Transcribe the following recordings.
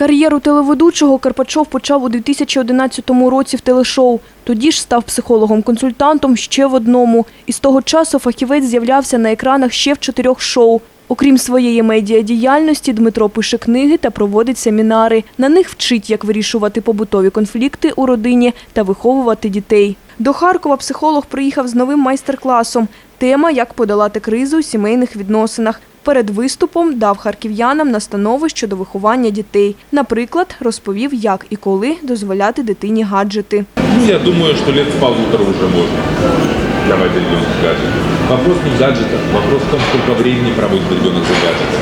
Кар'єру телеведучого Карпачов почав у 2011 році в телешоу. Тоді ж став психологом-консультантом ще в одному. І з того часу фахівець з'являвся на екранах ще в чотирьох шоу. Окрім своєї медіадіяльності, Дмитро пише книги та проводить семінари. На них вчить, як вирішувати побутові конфлікти у родині та виховувати дітей. До Харкова психолог приїхав з новим майстер-класом. Тема як подолати кризу у сімейних відносинах. Перед виступом дав харків'янам настанови щодо виховання дітей. Наприклад, розповів, як і коли дозволяти дитині гаджети. Ну, я думаю, что лет с полутора уже можно давать ребенку гаджет. Вопрос не в гаджетах, вопрос в том, сколько времени проводит ребенок за гаджетом.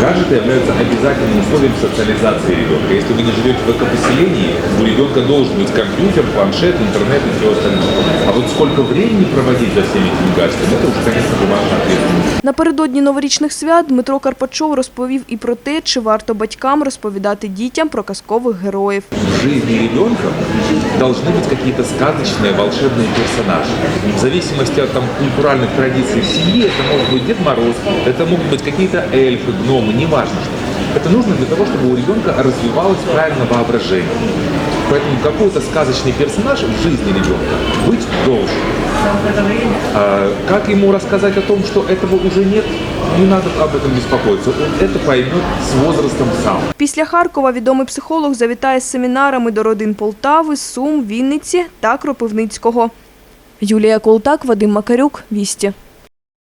Гаджеты являются обязательным условием социализации ребенка. Если вы не живете в экопоселении, у ребенка должен быть компьютер, планшет, интернет и все остальное. А вот сколько времени проводить за всеми этими гаджетами, это уже, конечно, ваша ответственность. Напередодні новорічних свят Дмитро Карпачов розповів і про те, чи варто батькам розповідати дітям про казкових героїв. В жизни ребенка должны быть какие-то сказочные, волшебные персонажи. В зависимости от там, культуральных традиций в семье, это может быть Дед Мороз, это могут быть какие-то эльфы, гномы, неважно что. Это нужно для того, чтобы у ребенка развивалось правильно воображение. Поэтому какой-то сказочный персонаж в жизни ребенка быть должен. А как ему рассказать о том, что этого уже нет, не надо об этом беспокоиться. Он это поймет с возрастом сам. Після Харкова відомий психолог завітає з семінарами до родин Полтави, Сум, Вінниці та Кропивницького. Юлія Колтак, Вадим Макарюк, Вісті.